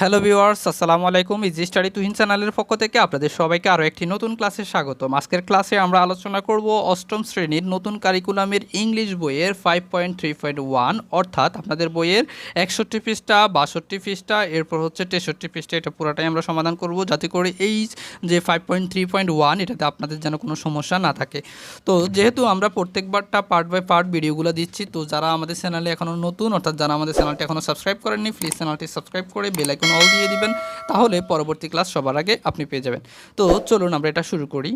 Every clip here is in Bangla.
হ্যালো ভিউয়ার্স আসসালামু আলাইকুম। ইজি স্টাডি তুহিন চ্যানেলের পক্ষ থেকে আপনাদের সবাইকে আরও একটি নতুন ক্লাসে স্বাগতম। আজকের ক্লাসে আমরা আলোচনা করব অষ্টম শ্রেণির নতুন কারিকুলামের ইংলিশ বইয়ের five point three point one অর্থাৎ আপনাদের বইয়ের একষট্টি পৃষ্ঠা, বাষট্টি পৃষ্ঠা, এরপর হচ্ছে তেষট্টি পৃষ্ঠা, এটা পুরোটাই আমরা সমাধান করব যাতে করে এই যে five point three point one এটাতে আপনাদের যেন কোনো সমস্যা না থাকে। তো যেহেতু আমরা প্রত্যেকবারটা পার্ট বাই পার্ট ভিডিওগুলো দিচ্ছি, তো যারা আমাদের চ্যানেলে এখনও নতুন, অর্থাৎ যারা আমাদের চ্যানেলটি এখনও সাবস্ক্রাইব করেননি প্লিজ চ্যানেলটি সাবস্ক্রাইব করে বেল আইকন অল দিয়ে দিবেন। তাহলে পরবর্তী ক্লাস সবার আগে আপনি পেয়ে যাবেন। তো চলুন আমরা এটা শুরু করি।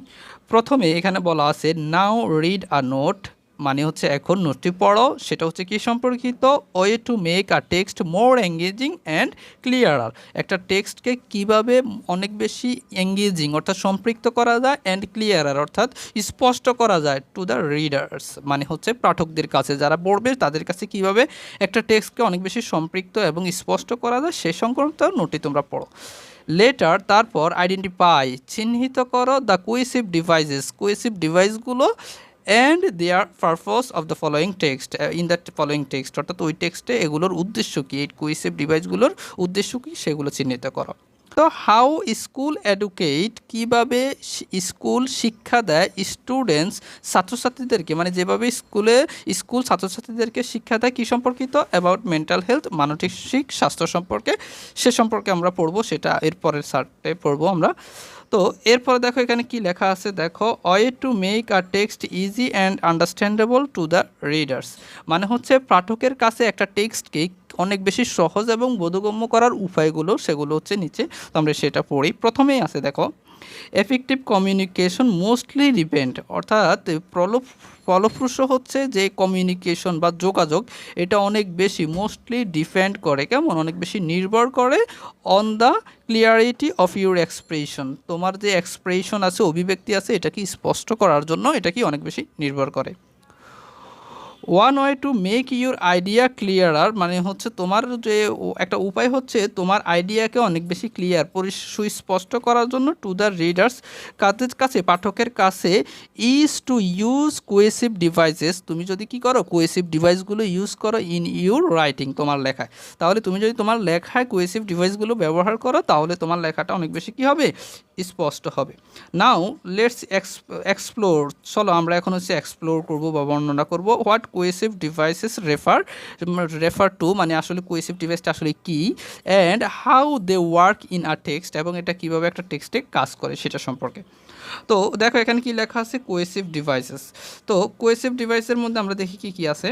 প্রথমে এখানে বলা আছে নাও রিড আ নোট মানে হচ্ছে এখন নোটটি পড়ো, সেটা হচ্ছে কি সম্পর্কিত, way to make a text more engaging and clearer. একটা টেক্সটকে কীভাবে অনেক বেশি এঙ্গেজিং অর্থাৎ সম্পৃক্ত করা যায় অ্যান্ড ক্লিয়ারার অর্থাৎ স্পষ্ট করা যায় টু দ্য রিডার্স। মানে হচ্ছে পাঠকদের কাছে যারা পড়বে, তাদের কাছে কীভাবে একটা টেক্সটকে অনেক বেশি সম্পৃক্ত এবং স্পষ্ট করা যায়, সে সংক্রান্ত নোটটি তোমরা পড়ো। লেটার, তারপর আইডেন্টিফাই, চিহ্নিত করো দ্য কুইসিভ ডিভাইসেস। কুইসিভ ডিভাইসগুলো and their purpose of the following text in that following text অর্থাৎ ওই টেক্সটে এগুলোর উদ্দেশ্য কী? এই কুইসিভ ডিভাইসগুলোর উদ্দেশ্য কী? সেগুলো চিহ্নিত করো। তো হাউ স্কুল এডুকেট কীভাবে স্কুল শিক্ষা দেয় স্টুডেন্টস ছাত্রছাত্রীদেরকে মানে যেভাবে স্কুলে স্কুল ছাত্রছাত্রীদেরকে শিক্ষা দেয়, কী সম্পর্কিত? অ্যাবাউট মেন্টাল হেলথ মানসিক স্বাস্থ্য সম্পর্কে, সে সম্পর্কে আমরা পড়ব, সেটা এর পরের সার্টে পড়ব আমরা। তো এরপরে দেখো এখানে কি লেখা আছে? দেখো way to make a text easy and understandable to the readers মানে হচ্ছে পাঠকের কাছে একটা টেক্সটকে অনেক বেশি সহজ এবং বোধগম্য করার উপায়গুলো সেগুলো হচ্ছে নিচে তো আমরা সেটা পড়ি। প্রথমেই আছে দেখো এফেক্টিভ কমিউনিকেশন মোস্টলি ডিপেন্ড অর্থাৎ প্রলোভ ফলপ্রসূ হচ্ছে যে কমিউনিকেশন বা যোগাযোগ এটা অনেক বেশি মোস্টলি ডিপেন্ড করে। কেমন? অনেক বেশি নির্ভর করে on the clarity of your expression তোমার যে এক্সপ্রেশন আছে, অভিব্যক্তি আছে, এটা কি স্পষ্ট করার জন্য? এটা কি অনেক বেশি নির্ভর করে? One way to make your idea clearer মানে হচ্ছে তোমার যে একটা উপায় হচ্ছে তোমার আইডিয়াকে অনেক বেশি ক্লিয়ার পরি, সুস্পষ্ট করার জন্য টু দ্য রিডার্স কাদের কাছে, পাঠকের কাছে is to use cohesive devices তুমি যদি কি করো কোয়েসিভ ডিভাইসগুলো ইউজ করো ইন ইউর রাইটিং তোমার লেখায়। তাহলে তুমি যদি তোমার লেখায় কোয়েসিভ ডিভাইসগুলো ব্যবহার করো, তাহলে তোমার লেখাটা অনেক বেশি কি হবে? স্পষ্ট হবে। নাও লেটস এক্সপ্লোর চলো আমরা এখন হচ্ছে এক্সপ্লোর করব বা বর্ণনা করব what cohesive devices refer refer to মানে আসলে কোয়েসিভ ডিভাইসটা আসলে কি and how they work in a text এবং এটা কীভাবে একটা টেক্সটে কাজ করে সেটা সম্পর্কে। তো দেখো এখানে কি লেখা আছে কোয়েসিভ ডিভাইসেস তো কোয়েসিভ ডিভাইসের মধ্যে আমরা দেখি কি কি আছে?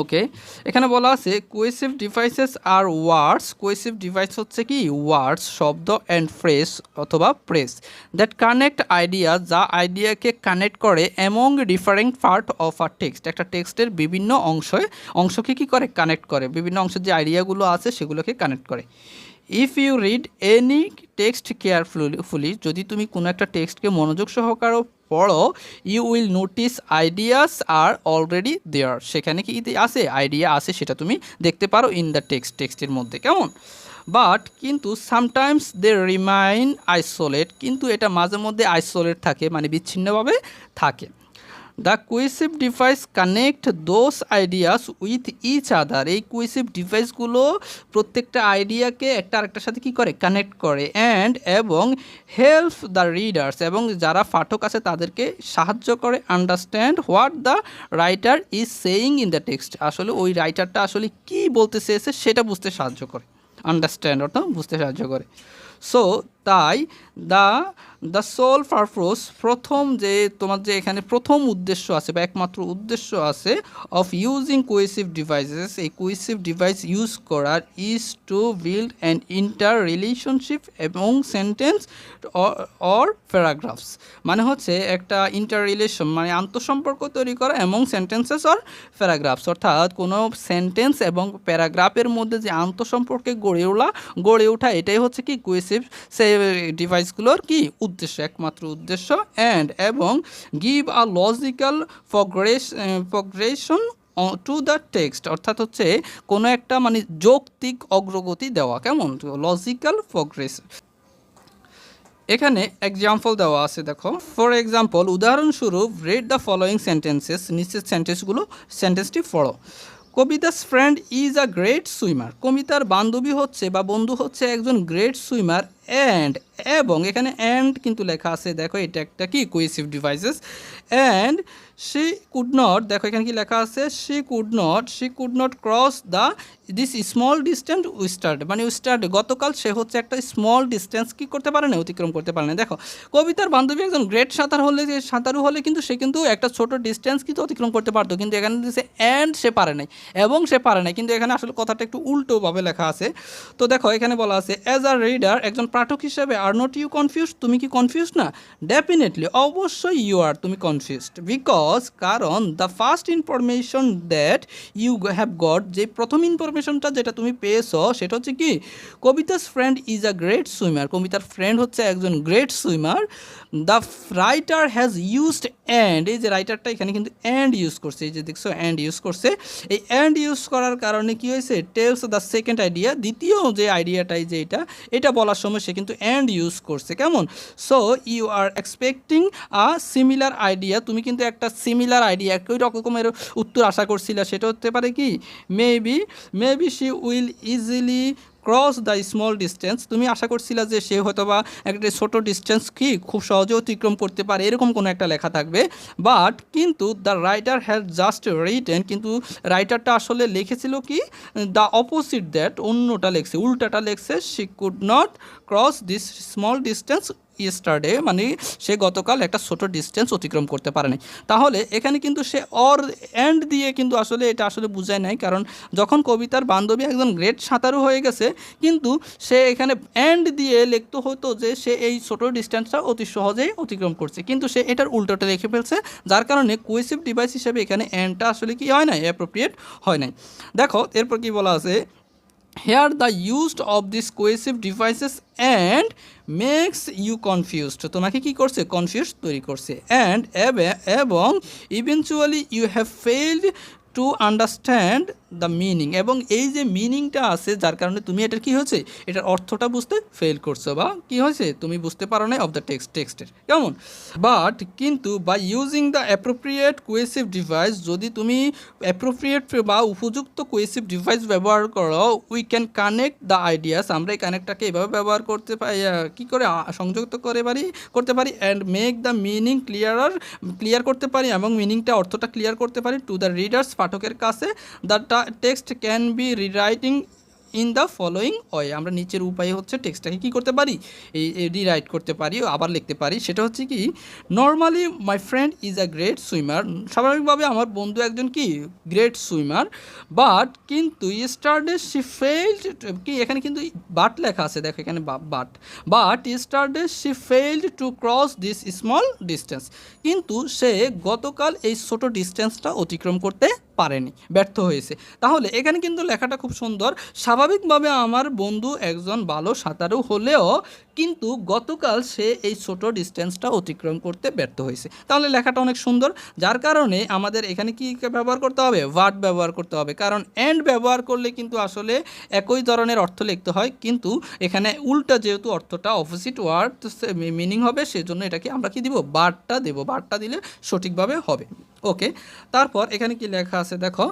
ওকে, এখানে বলা আছে cohesive devices are words cohesive device হচ্ছে কি? ওয়ার্ডস শব্দ অ্যান্ড ফ্রেস অথবা প্রেস দ্যাট কানেক্ট আইডিয়া যা আইডিয়াকে কানেক্ট করে among different part of a text একটা টেক্সটের বিভিন্ন অংশে, অংশকে কি করে? কানেক্ট করে, বিভিন্ন অংশের যে আইডিয়াগুলো আছে সেগুলোকে কানেক্ট করে। If you read any text carefully fully যদি তুমি কোনো একটা টেক্সটকে মনোযোগ সহকারে পড়ো you will notice ideas are already there সেখানে কি আছে? আইডিয়া আছে, সেটা তুমি দেখতে পারো ইন দ্য টেক্সট টেক্সটের মধ্যে, কেমন? বাট কিন্তু সামটাইমস দে রিমাইন আইসোলেট কিন্তু এটা মাঝে মধ্যে আইসোলেট থাকে মানে বিচ্ছিন্নভাবে থাকে। The cohesive device connect those ideas with each other এই কুইসিভ ডিভাইসগুলো প্রত্যেকটা আইডিয়াকে একটা আরেকটার সাথে কী করে? কানেক্ট করে অ্যান্ড এবং হেল্প দ্য রিডার্স এবং যারা পাঠক আছে তাদেরকে সাহায্য করে understand what the writer is saying in the text আসলে ওই রাইটারটা আসলে কী বলতে চেয়েছে সেটা বুঝতে সাহায্য করে। আন্ডারস্ট্যান্ড অর্থাৎ বুঝতে সাহায্য করে। সো তাই দ্য দ্য সোল পারপোজ প্রথম যে তোমার যে এখানে প্রথম উদ্দেশ্য আছে বা একমাত্র উদ্দেশ্য আছে অফ ইউজিং কোয়েসিভ ডিভাইসেস এই কোয়েসিভ ডিভাইস ইউজ করার is to build and interrelationship এবং সেন্টেন্স অর প্যারাগ্রাফস মানে হচ্ছে একটা ইন্টার রিলেশন মানে আন্তঃসম্পর্ক তৈরি করা এবং সেন্টেন্সেস অর প্যারাগ্রাফস অর্থাৎ কোনো সেন্টেন্স এবং প্যারাগ্রাফের মধ্যে যে আন্তঃসম্পর্কে গড়ে ওলা, গড়ে ওঠা এটাই হচ্ছে কি কোয়েসিভ সে ডিভাইসগুলোর কি উদ্দেশ্য, একমাত্র উদ্দেশ্য অ্যান্ড এবং give a logical progress progression to the text অর্থাৎ হচ্ছে কোনো একটা মানে যৌক্তিক অগ্রগতি দেওয়া, কেমন? লজিক্যাল প্রগ্রেস এখানে এক্সাম্পল দেওয়া আছে, দেখো। ফর এক্সাম্পল উদাহরণস্বরূপ রেড দ্য ফলোয়িং সেন্টেন্সেস নিচের সেন্টেন্সগুলো সেন্টেন্সটি পড়ো। Kabita's friend is a great swimmer. কবিতার বান্ধবী হচ্ছে বা বন্ধু হচ্ছে একজন গ্রেট সুইমার অ্যান্ড এবং এখানে অ্যান্ড কিন্তু লেখা আছে, দেখো এটা একটা কি cohesive devices and she could not দেখো এখানে কি লেখা আছে she could not she could not cross the this small distance yesterday মানে উইস্টার্ড গতকাল সে হচ্ছে একটা স্মল ডিস্টেন্স কি করতে পারে না, অতিক্রম করতে পারে না। দেখো, কবিতার বান্ধবী একজন গ্রেট সাঁতার হলে যে, সাঁতারু হলে কিন্তু সে কিন্তু একটা ছোট ডিস্টেন্স কিন্তু অতিক্রম করতে পারতো। কিন্তু এখানে দিয়েছে অ্যান্ড সে পারে নাই, এবং সে পারে নাই। কিন্তু এখানে আসলে কথাটা একটু উল্টোভাবে লেখা আছে। তো দেখো, এখানে বলা আছে অ্যাজ আ রিডার একজন পাঠক হিসেবে আর নট ইউ কনফিউজ তুমি কি কনফিউজ না? ডেফিনেটলি অবশ্যই ইউ আর তুমি কনফিউজড বিকজ কারণ the first information that you have got যে প্রথম ইনফরমেশনটা যেটা তুমি পেয়েছ, সেটা হচ্ছে কি? Kabita's friend is a great swimmer কবিতার ফ্রেন্ড হচ্ছে একজন great swimmer the writer has used and এই যে রাইটারটা এখানে কিন্তু অ্যান্ড ইউজ করছে, এই যে দেখছ অ্যান্ড ইউজ করছে। এই অ্যান্ড ইউজ করার কারণে কি হয়েছে? টেলস দ্য সেকেন্ড আইডিয়া দ্বিতীয় যে আইডিয়াটাই যে এটা এটা বলার সময় সে কিন্তু অ্যান্ড ইউজ করছে। কেমন? So you are expecting a similar idea তুমি কিন্তু একটা সিমিলার আইডিয়া একই রকমের উত্তর আশা করছিলে, সেটা হতে পারে কি? Maybe maybe she will easily cross the small distance তুমি আশা করছিলা যে সে হয়তো বা একটা ছোটো ডিস্টেন্স কি খুব সহজে অতিক্রম করতে পারে, এরকম কোনো একটা লেখা থাকবে। বাট কিন্তু the writer has just written কিন্তু রাইটারটা আসলে লিখেছিল কি? দ্য অপোজিট দ্যাট অন্যটা লেখছে, উল্টাটা লেখছে she could not cross this small distance yesterday মানে সে গতকাল একটা ছোট ডিস্টেন্স অতিক্রম করতে পারেনি। তাহলে এখানে কিন্তু সে অর এন্ড দিয়ে কিন্তু আসলে এটা আসলে বুঝায় নাই, কারণ যখন কবিতার বান্ধবী একজন গ্রেট সাঁতারু হয়ে গেছে, কিন্তু সে এখানে এন্ড দিয়ে লিখতে হতো যে সে এই ছোট ডিস্টেন্সটা অতি সহজেই অতিক্রম করছে। কিন্তু সে এটার উল্টোটা রেখে ফেলছে, যার কারণে কোয়েসিভ ডিভাইস হিসেবে এখানে এন্ডটা আসলে কি হয় নাই অ্যাপ্রোপ্রিয়েট হয় নাই। দেখো, এরপর কি বলা আছে here the used of this cohesive devices and makes you confused তোমাকে কি করছে? কনফিউজ তৈরি করছে। অ্যান্ড এবং eventually you have failed to understand the meaning এবং এই যে মিনিংটা আছে, যার কারণে তুমি এটার কি হয়েছে? এটার অর্থটা বুঝতে ফেল করছ বা কি হয়েছে? তুমি বুঝতে পারো না অফ দ্য টেক্সট টেক্সটের কেমন? বাট কিন্তু by using the appropriate cohesive device যদি তুমি অ্যাপ্রোপ্রিয়েট বা উপযুক্ত কোয়েসিভ ডিভাইস ব্যবহার করো we can connect the ideas আমরা এই কানেক্টটাকে এভাবে ব্যবহার করতে পারি কী করে সংযুক্ত করে পারি, করতে পারি and make the meaning clearer clear করতে পারি এবং মিনিংটা অর্থটা ক্লিয়ার করতে পারি টু দ্য রিডার্স পাঠকের কাছে the text can be rewriting in the following way আমরা নিচের উপায়ে হচ্ছে টেক্সটটাকে কী করতে পারি? এই রিরাইট করতে পারি, আবার লিখতে পারি। সেটা হচ্ছে কি normally my friend is a great swimmer স্বাভাবিকভাবে আমার বন্ধু একজন কি গ্রেট সুইমার বাট কিন্তু স্টারডে শি ফেইল্ড কি, এখানে কিন্তু বাট লেখা আছে, দেখো এখানে but but yesterday she failed to cross this small distance কিন্তু সে গতকাল এই ছোট ডিস্টেন্সটা অতিক্রম করতে পারেনি, ব্যর্থ হয়েছে। তাহলে এখানে কিন্তু লেখাটা খুব সুন্দর। স্বাভাবিকভাবে আমার বন্ধু একজন ভালো সাঁতারু হলেও কিন্তু গতকাল সে এই ছোট ডিস্টেন্সটা অতিক্রম করতে ব্যর্থ হয়েছে। তাহলে লেখাটা অনেক সুন্দর, যার কারণে আমাদের এখানে কি ব্যবহার করতে হবে? ওয়ার্ড ব্যবহার করতে হবে। কারণ অ্যান্ড ব্যবহার করলে কিন্তু আসলে একই ধরনের অর্থ লিখতে হয়, কিন্তু এখানে উল্টা যেহেতু অর্থটা অপোজিট ওয়ার্ড মিনিং হবে, সেজন্য এটাকে আমরা কি দিব? বারটা দেব। বারটা দিলে সঠিকভাবে হবে। ওকে তারপর এখানে কি লেখা আছে? দেখো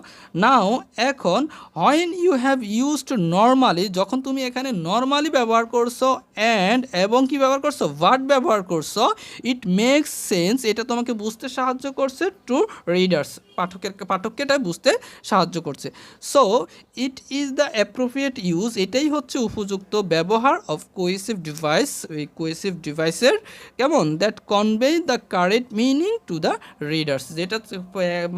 নাও এখন when you have used normally যখন তুমি এখানে নর্মালি ব্যবহার করছ অ্যান্ড এবং কি ব্যবহার করছ? ওয়ার্ড ব্যবহার করছ। ইট মেক্স সেন্স এটা তোমাকে বুঝতে সাহায্য করছে টু রিডার্স পাঠকের পাঠককে এটা বুঝতে সাহায্য করছে। So it is the appropriate use এটাই হচ্ছে উপযুক্ত ব্যবহার অফ কোয়েসিভ ডিভাইস এই কোয়েসিভ ডিভাইসের কেমন? That convey the correct meaning to the readers যেটা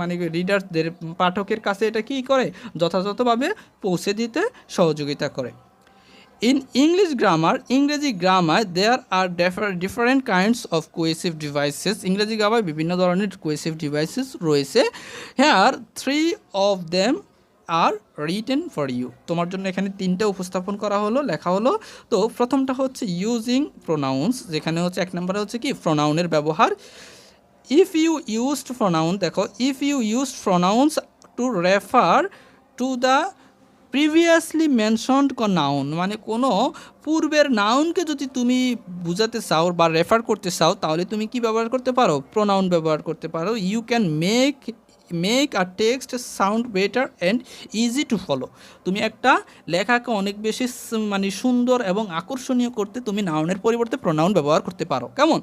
মানে রিডার্সদের পাঠকের কাছে এটা কি করে? যথাযথভাবে পৌঁছে দিতে সহযোগিতা করে। ইন ইংলিশ গ্রামার ইংরেজি grammar there are different kinds of cohesive devices ইংরেজি গ্রামার বিভিন্ন ধরনের কোয়েসিভ ডিভাইসেস রয়েছে। Here three of them are written for you তোমার জন্য এখানে তিনটা উপস্থাপন করা হলো, লেখা হলো। তো প্রথমটা হচ্ছে ইউজিং প্রোনাউন্স যেখানে হচ্ছে এক নম্বরে হচ্ছে কি প্রোনাউনের ব্যবহার। ইফ ইউ ইউজড প্রোনাউন দেখো if you used pronouns to refer to the previously mentioned noun মানে কোনো পূর্বের নাউনকে যদি তুমি বুঝাতে চাও বা রেফার করতে চাও, তাহলে তুমি কি ব্যবহার করতে পারো? প্রোনাউন ব্যবহার করতে পারো। You can make make a text sound better and easy to follow তুমি একটা লেখাকে অনেক বেশি মানে সুন্দর এবং আকর্ষণীয় করতে তুমি নাউনের পরিবর্তে প্রোনাউন ব্যবহার করতে পারো। কেমন?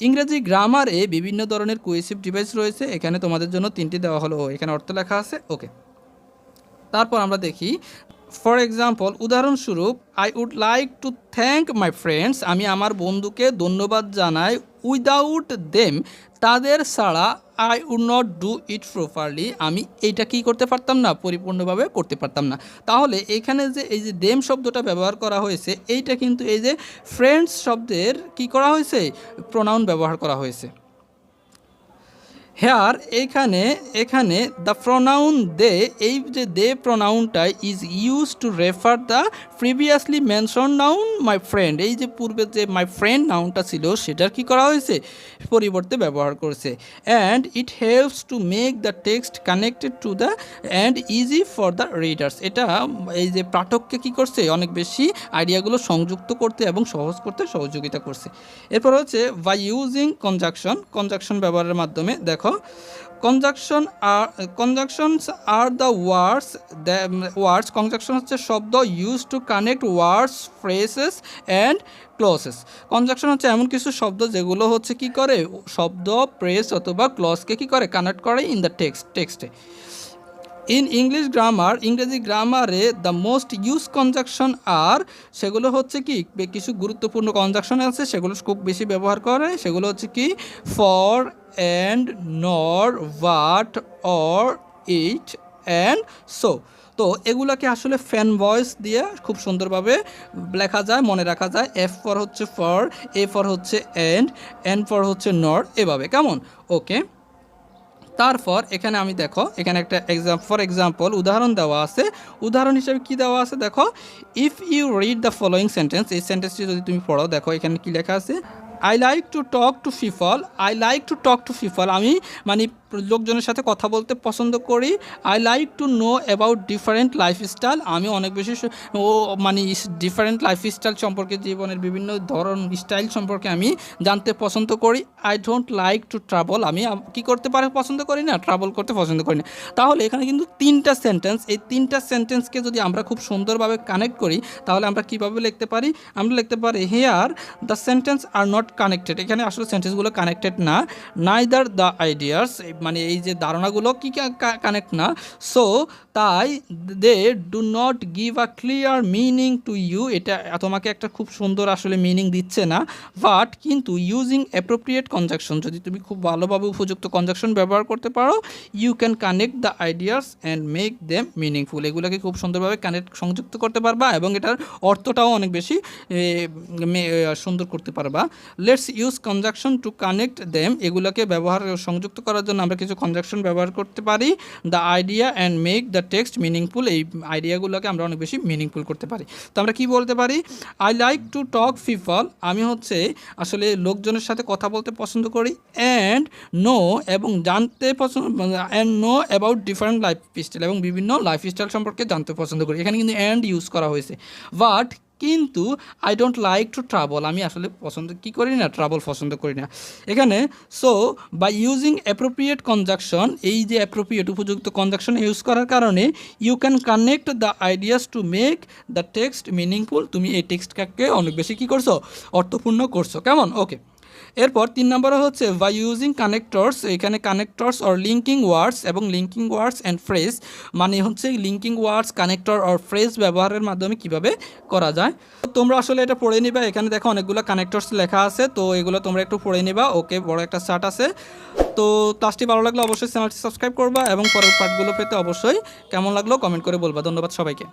ইংরেজি গ্রামারে বিভিন্ন ধরনের কুয়েসিভ ডিভাইস রয়েছে। এখানে তোমাদের জন্য তিনটি দেওয়া হলো। এখানে অর্থ লেখা আছে। ওকে তারপর আমরা দেখি ফর এক্সাম্পল উদাহরণস্বরূপ I would like to thank my friends আমি আমার বন্ধুকে ধন্যবাদ জানাই উইদাউট দেম তাদের ছাড়া I would not do it properly আমি এইটা কি করতে পারতাম না, পরিপূর্ণভাবে করতে পারতাম না। তাহলে এখানে যে এই যে দেম শব্দটা ব্যবহার করা হয়েছে, এইটা কিন্তু এই যে ফ্রেন্ডস শব্দের কি করা হয়েছে প্রোনাউন ব্যবহার করা হয়েছে। হেয়ার এখানে এখানে দ্য প্রোনাউন দে এই যে they প্রোনাউনটা is use to refer the previously mention noun my friend এই যে পূর্বে যে মাই ফ্রেন্ড নাউনটা ছিল, সেটার কি করা হয়েছে? পরিবর্তে ব্যবহার করেছে। And it helps to make the text connected to the and easy for the readers এটা এই যে পাঠককে কি করছে? অনেক বেশি আইডিয়াগুলো সংযুক্ত করতে এবং সহজ করতে সহযোগিতা করছে। এরপর হচ্ছে বাই ইউজিং কনজাকশন কনজাকশন ব্যবহারের মাধ্যমে, দেখো conjunction are conjunctions are the words words conjunction হচ্ছে শব্দ use to connect words phrases and clauses conjunction হচ্ছে এমন কিছু শব্দ যেগুলো হচ্ছে কি করে? শব্দ প্রেস অথবা ক্লসকে কি করে? কানেক্ট করে ইন দ্য টেক্সট টেক্সটে ইন ইংলিশ গ্রামার ইংরেজি গ্রামারে the most use conjunction are সেগুলো হচ্ছে কি কিছু গুরুত্বপূর্ণ কনজাকশন আছে, সেগুলো খুব বেশি ব্যবহার করে, সেগুলো হচ্ছে কি for and nor but or yet and so তো এগুলাকে আসলে ফ্যান ভয়েস দিয়ে খুব সুন্দরভাবে লেখা যায়, মনে রাখা যায় এফ ফর হচ্ছে ফর এ ফর হচ্ছে অ্যান্ড এন ফর হচ্ছে নর এভাবে, কেমন? ওকে তারপর এখানে আমি দেখো, এখানে একটা এক্সাম ফর এক্সাম্পল উদাহরণ দেওয়া আছে। উদাহরণ হিসেবে কি দেওয়া আছে? দেখো if you read the following sentence এই সেন্টেন্সটি যদি তুমি পড়ো, দেখো এখানে কি লেখা আছে? I like to talk to people I like to talk to people আমি মানে লোকজনের সাথে কথা বলতে পছন্দ করি। I like to know about different lifestyle আমি অনেক বেশি ও মানে ডিফারেন্ট লাইফস্টাইল সম্পর্কে, জীবনের বিভিন্ন ধরন স্টাইল সম্পর্কে আমি জানতে পছন্দ করি। I don't like to travel আমি কি করতে পারে পছন্দ করি না ট্রাভেল করতে পছন্দ করি না। তাহলে এখানে কিন্তু তিনটা সেন্টেন্স এই তিনটা সেন্টেন্সকে যদি আমরা খুব সুন্দরভাবে কানেক্ট করি, তাহলে আমরা কীভাবে লিখতে পারি? আমরা লিখতে পারি here the sentence are not connected এখানে আসলে সেন্টেন্সগুলো কানেক্টেড না। নাইদার দ্য আইডিয়াস মানে এই যে ধারণাগুলো কি কানেক্ট না? সো তাই they do not give a clear meaning to you. এটা, তোমাকে একটা খুব সুন্দর আসলে মিনিং দিচ্ছে না। বাট কিন্তু ইউজিং অ্যাপ্রোপ্রিয়েট কনজাকশন, যদি তুমি খুব ভালোভাবে উপযুক্ত কনজাকশন ব্যবহার করতে পারো, you can connect the ideas and make them meaningful. এগুলোকে খুব সুন্দরভাবে কানেক্ট, সংযুক্ত করতে পারবা এবং এটার অর্থটাও অনেক বেশি সুন্দর করতে পারবা। Let's use conjunction to connect them এগুলোকে ব্যবহার, সংযুক্ত করার জন্য আমরা কিছু কনজাকশন ব্যবহার করতে পারি। The idea and make the text meaningful এই আইডিয়াগুলোকে আমরা অনেক বেশি মিনিংফুল করতে পারি। তো আমরা কি বলতে পারি? I like to talk people আমি হচ্ছে আসলে লোকজনের সাথে কথা বলতে পছন্দ করি। অ্যান্ড নো এবং জানতে পছন্দ and know about different lifestyle এবং বিভিন্ন লাইফ স্টাইল সম্পর্কে জানতে পছন্দ করি। এখানে কিন্তু অ্যান্ড ইউজ করা হয়েছে। বাট কিন্তু I don't like to travel আমি আসলে পছন্দ, কি করি না ট্রাভেল পছন্দ করি না। এখানে so by using appropriate conjunction এই যে অ্যাপ্রোপ্রিয়েট উপযুক্ত কনজাকশন ইউজ করার কারণে you can connect the ideas to make the text meaningful তুমি এই টেক্সটটাকে অনেক বেশি কী করছ? অর্থপূর্ণ করছ। কেমন? ওকে এরপর তিন নম্বরে হচ্ছে বাই ইউজিং কানেক্টরস এখানে কানেক্টরস অর লিঙ্কিং ওয়ার্ডস এবং লিঙ্কিং ওয়ার্ডস অ্যান্ড ফ্রেজ মানে হচ্ছে linking words connector or phrase ব্যবহারের মাধ্যমে কীভাবে করা যায়। তোমরা আসলে এটা পড়ে নিবা, এখানে দেখো অনেকগুলো কানেক্টরস লেখা আছে, তো এগুলো তোমরা একটু পড়ে নিবা, ওকে, বড় একটা চার্ট আছে। তো ক্লাসটি ভালো লাগলে অবশ্যই চ্যানেলটি সাবস্ক্রাইব করবা এবং পরের পার্টগুলো পেতে অবশ্যই কেমন লাগল কমেন্ট করে বলবা। ধন্যবাদ সবাইকে।